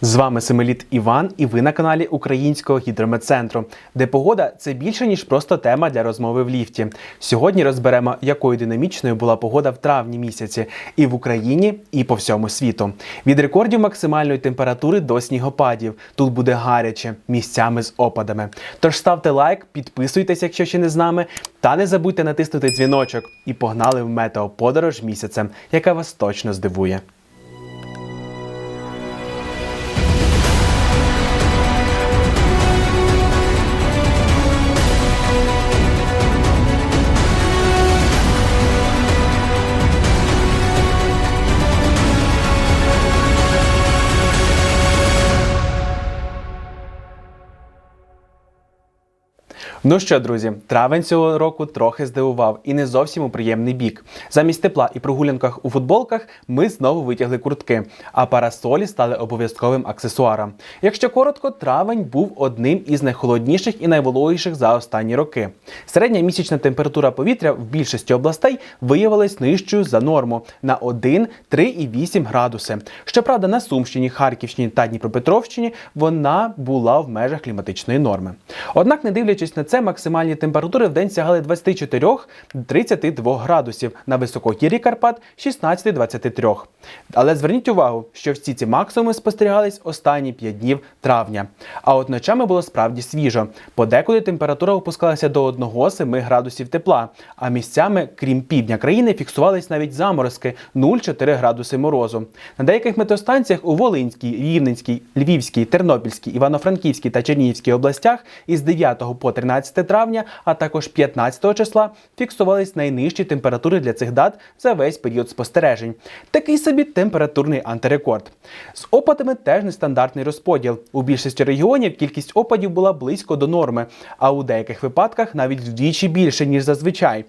З вами Семеліт Іван, і ви на каналі Українського гідрометцентру, де погода це більше ніж просто тема для розмови в ліфті. Сьогодні розберемо, якою динамічною була погода в травні місяці і в Україні, і по всьому світу. Від рекордів максимальної температури до снігопадів. Тут буде гаряче, місцями з опадами. Тож ставте лайк, підписуйтесь, якщо ще не з нами, та не забудьте натиснути дзвіночок і погнали в метеоподорож місяцем, яка вас точно здивує. Ну що, друзі, травень цього року трохи здивував і не зовсім у приємний бік. Замість тепла і прогулянках у футболках ми знову витягли куртки, а парасолі стали обов'язковим аксесуаром. Якщо коротко, травень був одним із найхолодніших і найвологіших за останні роки. Середня місячна температура повітря в більшості областей виявилась нижчою за норму на 1, 3,8 градуси. Щоправда, на Сумщині, Харківщині та Дніпропетровщині вона була в межах кліматичної норми. Однак, не дивлячись на це, максимальні температури в день сягали 24-32 градусів, на високогір'ї Карпат 16-23. Але зверніть увагу, що всі ці максимуми спостерігались останні 5 днів травня. А от ночами було справді свіжо. Подекуди температура опускалася до 1-7 градусів тепла, а місцями, крім півдня країни, фіксувались навіть заморозки 0,4 градуси морозу. На деяких метеостанціях у Волинській, Рівненській, Львівській, Тернопільській, Івано-Франківській та Чернігівській областях із 9 по 13 травня, а також 15 числа фіксувались найнижчі температури для цих дат за весь період спостережень. Такий собі температурний антирекорд. З опадами теж нестандартний розподіл. У більшості регіонів кількість опадів була близько до норми, а у деяких випадках навіть вдвічі більше ніж зазвичай.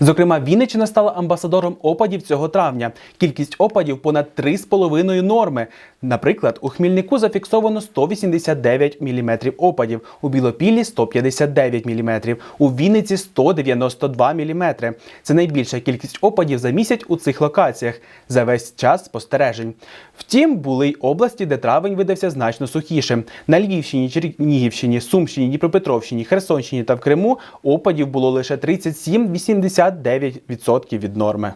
Зокрема, Вінниччина стала амбасадором опадів цього травня. Кількість опадів понад 3,5 норми. Наприклад, у Хмільнику зафіксовано 189 мм опадів, у Білопіллі 159 мм, у Вінниці 192 мм. Це найбільша кількість опадів за місяць у цих локаціях за весь час спостережень. Втім, були й області, де травень видався значно сухішим. На Львівщині, Чернігівщині, Сумщині, Дніпропетровщині, Херсонщині та в Криму опадів було лише 37-89% від норми.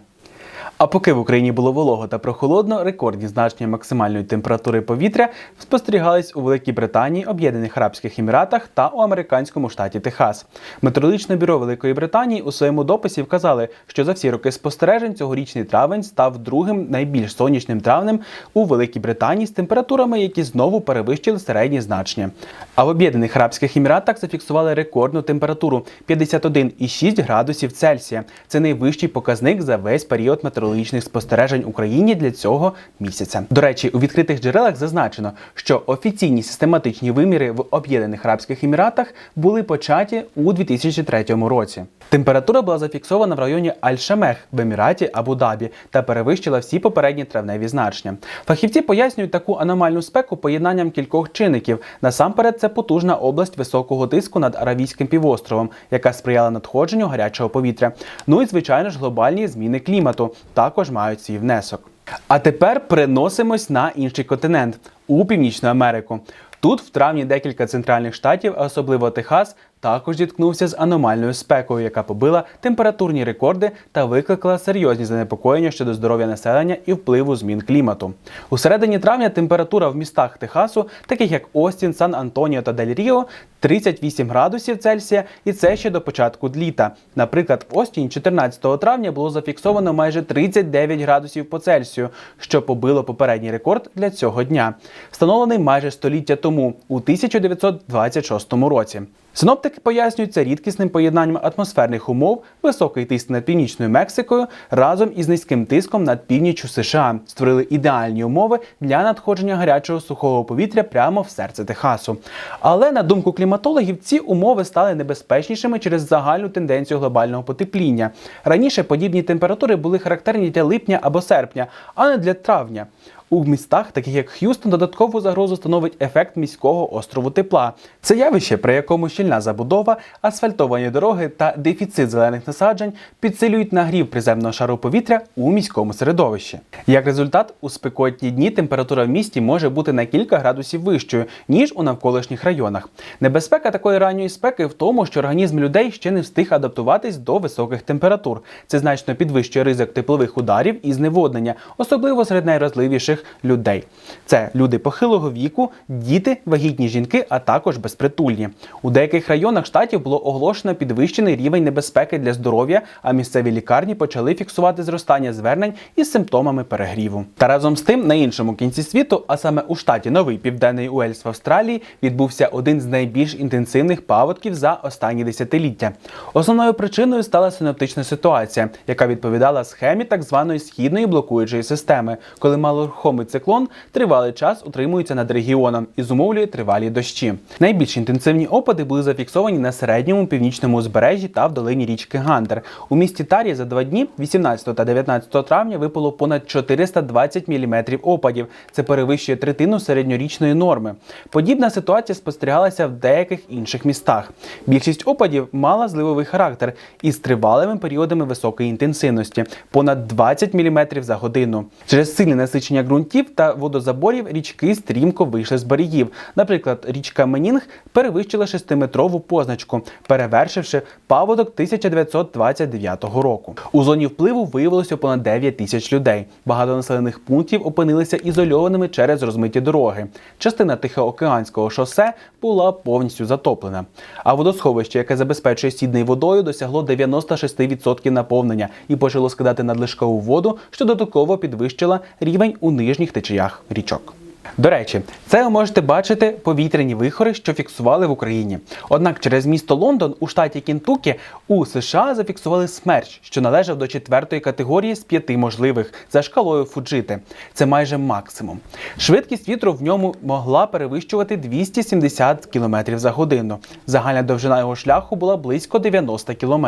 А поки в Україні було волого та прохолодно, рекордні значення максимальної температури повітря спостерігались у Великій Британії, Об'єднаних Арабських Еміратах та у американському штаті Техас. Метеорологічне бюро Великої Британії у своєму дописі вказали, що за всі роки спостережень цьогорічний травень став другим найбільш сонячним травнем у Великій Британії з температурами, які знову перевищили середні значення. А в Об'єднаних Арабських Еміратах зафіксували рекордну температуру 51,6 градусів Цельсія. Це найвищий показник за весь період метеорологічних спостережень Україні для цього місяця. До речі, у відкритих джерелах зазначено, що офіційні систематичні виміри в Об'єднаних Арабських Еміратах були початі у 2003 році. Температура була зафіксована в районі Аль-Шамех в Еміраті Абу-Дабі та перевищила всі попередні травневі значення. Фахівці пояснюють таку аномальну спеку поєднанням кількох чинників. Насамперед, це потужна область високого тиску над Аравійським півостровом, яка сприяла надходженню гарячого повітря. Ну і звичайно ж глобальні зміни клімату також мають свій внесок. А тепер переносимось на інший континент у Північну Америку. Тут в травні декілька центральних штатів, особливо Техас, також зіткнувся з аномальною спекою, яка побила температурні рекорди та викликала серйозні занепокоєння щодо здоров'я населення і впливу змін клімату. У середині травня температура в містах Техасу, таких як Остін, Сан Антоніо та Дель Ріо, 38 градусів Цельсія, і це ще до початку літа. Наприклад, в Остіні 14 травня було зафіксовано майже 39 градусів по Цельсію, що побило попередній рекорд для цього дня, встановлений майже століття тому, у 1926 році. Синоптики пояснюють це рідкісним поєднанням атмосферних умов, високий тиск над північною Мексикою разом із низьким тиском над північчю США створили ідеальні умови для надходження гарячого сухого повітря прямо в серце Техасу. Але на думку кліматологів, ці умови стали небезпечнішими через загальну тенденцію глобального потепління. Раніше подібні температури були характерні для липня або серпня, а не для травня. У містах, таких як Х'юстон, додаткову загрозу становить ефект міського острову тепла. Це явище, при якому щільна забудова, асфальтовані дороги та дефіцит зелених насаджень підсилюють нагрів приземного шару повітря у міському середовищі. Як результат, у спекотні дні температура в місті може бути на кілька градусів вищою ніж у навколишніх районах. Небезпека такої ранньої спеки в тому, що організм людей ще не встиг адаптуватись до високих температур. Це значно підвищує ризик теплових ударів і зневоднення, особливо серед найразливіших людей. Це люди похилого віку, діти, вагітні жінки, а також безпритульні. У деяких районах штатів було оголошено підвищений рівень небезпеки для здоров'я, а місцеві лікарні почали фіксувати зростання звернень із симптомами перегріву. Та разом з тим, на іншому кінці світу, а саме у штаті Новий Південний Уельс в Австралії, відбувся один з найбільш інтенсивних паводків за останні десятиліття. Основною причиною стала синоптична ситуація, яка відповідала схемі так званої східної блокуючої системи, коли малорухомий циклон тривалий час утримується над регіоном і зумовлює тривалі дощі. Найбільш інтенсивні опади були зафіксовані на середньому північному узбережжі та в долині річки Гантер. У місті Тарі за два дні, 18 та 19 травня, випало понад 420 мм опадів. Це перевищує третину середньорічної норми. Подібна ситуація спостерігалася в деяких інших містах. Більшість опадів мала зливовий характер із тривалими періодами високої інтенсивності понад 20 мм за годину. Через сильне насичення ґрунтів та водозаборів річки стрімко вийшли з берегів. Наприклад, річка Менінг перевищила 6-метрову позначку, перевершивши паводок 1929 року. У зоні впливу виявилося понад 9 тисяч людей. Багато населених пунктів опинилися ізольованими через розмиті дороги. Частина Тихоокеанського шосе була повністю затоплена. А водосховище, яке забезпечує сідною водою, досягло 96% наповнення і почало скидати надлишкову воду, що додатково підвищила рівень у нижніх течіях річок. До речі, це ви можете бачити повітряні вихори, що фіксували в Україні. Однак через місто Лондон у штаті Кентукі у США зафіксували смерч, що належав до четвертої категорії з п'яти можливих за шкалою Фуджити. Це майже максимум. Швидкість вітру в ньому могла перевищувати 270 км за годину. Загальна довжина його шляху була близько 90 км,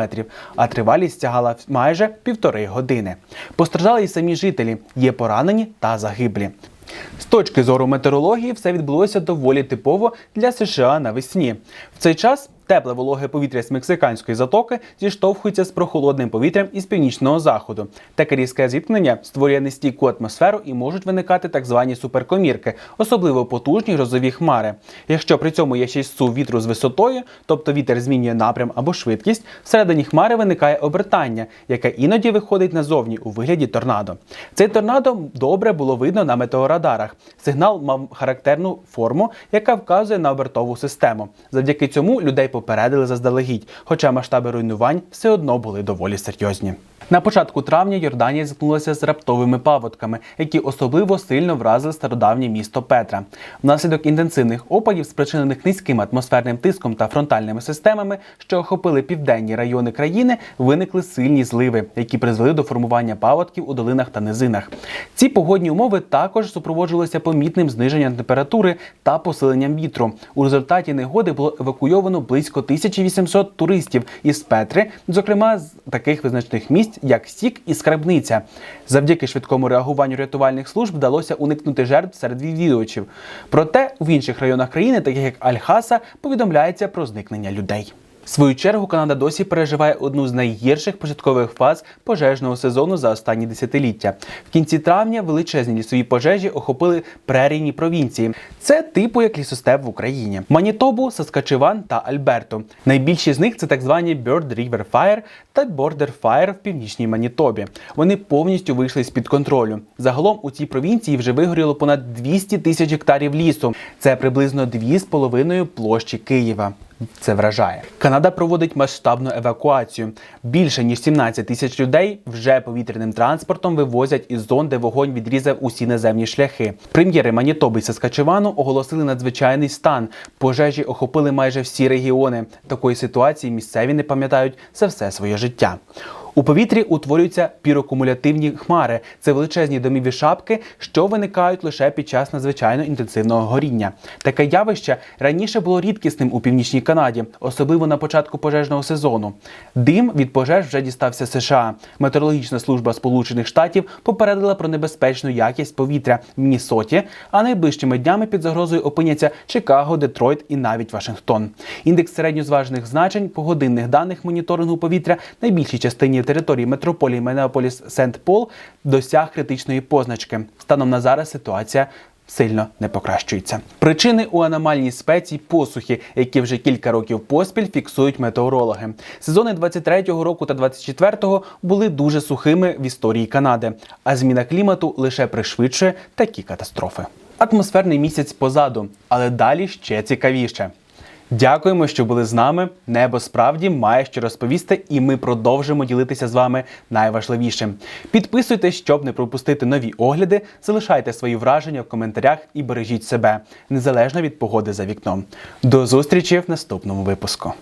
а тривалість сягала майже півтори години. Постраждали й самі жителі, є поранені та загиблі. З точки зору метеорології, все відбулося доволі типово для США навесні. В цей час тепле вологе повітря з мексиканської затоки зіштовхується з прохолодним повітрям із північного заходу. Таке різке зіткнення створює нестійку атмосферу і можуть виникати так звані суперкомірки, особливо потужні грозові хмари. Якщо при цьому є ще й сув вітру з висотою, тобто вітер змінює напрям або швидкість, всередині хмари виникає обертання, яке іноді виходить назовні у вигляді торнадо. Цей торнадо добре було видно на метеорадарах. Сигнал мав характерну форму, яка вказує на обертову систему. Завдяки цьому людей попередили заздалегідь, хоча масштаби руйнувань все одно були доволі серйозні. На початку травня Йорданія зіткнулася з раптовими паводками, які особливо сильно вразили стародавнє місто Петра. Внаслідок інтенсивних опадів, спричинених низьким атмосферним тиском та фронтальними системами, що охопили південні райони країни, виникли сильні зливи, які призвели до формування паводків у долинах та низинах. Ці погодні умови також супроводжувалися помітним зниженням температури та посиленням вітру. У результаті негоди було евакуйовано близько 1800 туристів із Петри, зокрема з таких визначних місць як Сік і Скарбниця. Завдяки швидкому реагуванню рятувальних служб вдалося уникнути жертв серед відвідувачів. Проте в інших районах країни, таких як Аль-Хаса, повідомляється про зникнення людей. В свою чергу Канада досі переживає одну з найгірших початкових фаз пожежного сезону за останні десятиліття. В кінці травня величезні лісові пожежі охопили прерійні провінції. Це типу як лісостеп в Україні: Манітобу, Саскачеван та Альберто. Найбільші з них це так звані Bird River Fire та Border Fire в північній Манітобі. Вони повністю вийшли з під контролю. Загалом у цій провінції вже вигоріло понад 200 тисяч гектарів лісу. Це приблизно 2,5 площі Києва. Це вражає. Канада проводить масштабну евакуацію. Більше ніж 17 тисяч людей вже повітряним транспортом вивозять із зон, де вогонь відрізав усі наземні шляхи. Прем'єри Манітоби і Саскачевану оголосили надзвичайний стан. Пожежі охопили майже всі регіони. Такої ситуації місцеві не пам'ятають за все своє життя. У повітрі утворюються пірокумулятивні хмари. Це величезні доміві шапки, що виникають лише під час надзвичайно інтенсивного горіння. Таке явище раніше було рідкісним у північній Канаді, особливо на початку пожежного сезону. Дим від пожеж вже дістався США. Метеорологічна служба Сполучених Штатів попередила про небезпечну якість повітря в Міннесоті, а найближчими днями під загрозою опиняться Чикаго, Детройт і навіть Вашингтон. Індекс середньозважених значень погодинних даних моніторингу повітря на більшій частині території метрополії Менеаполіс Сент Пол досяг критичної позначки. Станом на зараз ситуація. Сильно не покращується. Причини у аномальній спеці посухи, які вже кілька років поспіль фіксують метеорологи. Сезони 23-го року та 24-го були дуже сухими в історії Канади, а зміна клімату лише пришвидшує такі катастрофи. Атмосферний місяць позаду, але далі ще цікавіше. Дякуємо, що були з нами. Небо справді має що розповісти, і ми продовжимо ділитися з вами найважливішим. Підписуйтесь, щоб не пропустити нові огляди. Залишайте свої враження в коментарях і бережіть себе незалежно від погоди за вікном. До зустрічі в наступному випуску.